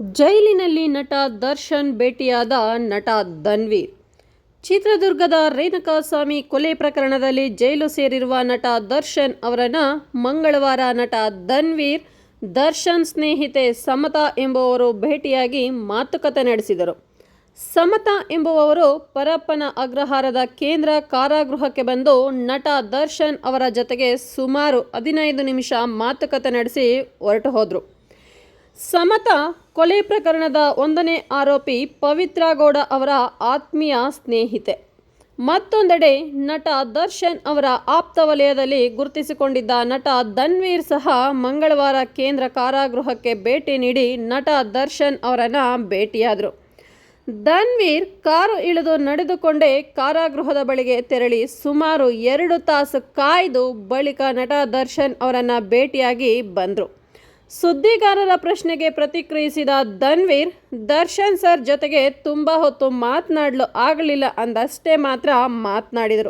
ಜೈಲಿನಲ್ಲಿ ನಟ ದರ್ಶನ್ ಭೇಟಿಯಾದ ನಟ ಧನ್ವೀರ್. ಚಿತ್ರದುರ್ಗದ ರೇಣುಕಾಸ್ವಾಮಿ ಕೊಲೆ ಪ್ರಕರಣದಲ್ಲಿ ಜೈಲು ಸೇರಿರುವ ನಟ ದರ್ಶನ್ ಅವರನ್ನು ಮಂಗಳವಾರ ನಟ ಧನ್ವೀರ್ ದರ್ಶನ್ ಸ್ನೇಹಿತೆ ಸಮತಾ ಎಂಬುವರು ಭೇಟಿಯಾಗಿ ಮಾತುಕತೆ ನಡೆಸಿದರು. ಸಮತಾ ಎಂಬುವವರು ಪರಪ್ಪನ ಅಗ್ರಹಾರದ ಕೇಂದ್ರ ಕಾರಾಗೃಹಕ್ಕೆ ಬಂದು ನಟ ದರ್ಶನ್ ಅವರ ಜೊತೆಗೆ ಸುಮಾರು ಹದಿನೈದು ನಿಮಿಷ ಮಾತುಕತೆ ನಡೆಸಿ ಹೊರಟು ಹೋದರು. ಸಮತಾ ಕೊಲೆ ಪ್ರಕರಣದ ಒಂದನೇ ಆರೋಪಿ ಪವಿತ್ರ ಗೌಡ ಅವರ ಆತ್ಮೀಯ ಸ್ನೇಹಿತೆ. ಮತ್ತೊಂದೆಡೆ ನಟ ದರ್ಶನ್ ಅವರ ಆಪ್ತ ವಲಯದಲ್ಲಿ ಗುರುತಿಸಿಕೊಂಡಿದ್ದ ನಟ ಧನ್ವೀರ್ ಸಹ ಮಂಗಳವಾರ ಕೇಂದ್ರ ಕಾರಾಗೃಹಕ್ಕೆ ಭೇಟಿ ನೀಡಿ ನಟ ದರ್ಶನ್ ಅವರನ್ನು ಭೇಟಿಯಾದರು. ಧನ್ವೀರ್ ಕಾರು ಇಳಿದು ನಡೆದುಕೊಂಡೇ ಕಾರಾಗೃಹದ ಬಳಿಗೆ ತೆರಳಿ ಸುಮಾರು ಎರಡು ತಾಸು ಕಾಯ್ದು ಬಳಿಕ ನಟ ದರ್ಶನ್ ಅವರನ್ನು ಭೇಟಿಯಾಗಿ ಬಂದರು. ಸುದ್ದಿಗಾರರ ಪ್ರಶ್ನೆಗೆ ಪ್ರತಿಕ್ರಿಯಿಸಿದ ಧನ್ವೀರ್ ದರ್ಶನ್ ಸರ್ ಜೊತೆಗೆ ತುಂಬ ಹೊತ್ತು ಮಾತನಾಡಲು ಆಗಲಿಲ್ಲ ಅಂದಷ್ಟೇ ಮಾತ್ರ ಮಾತನಾಡಿದರು.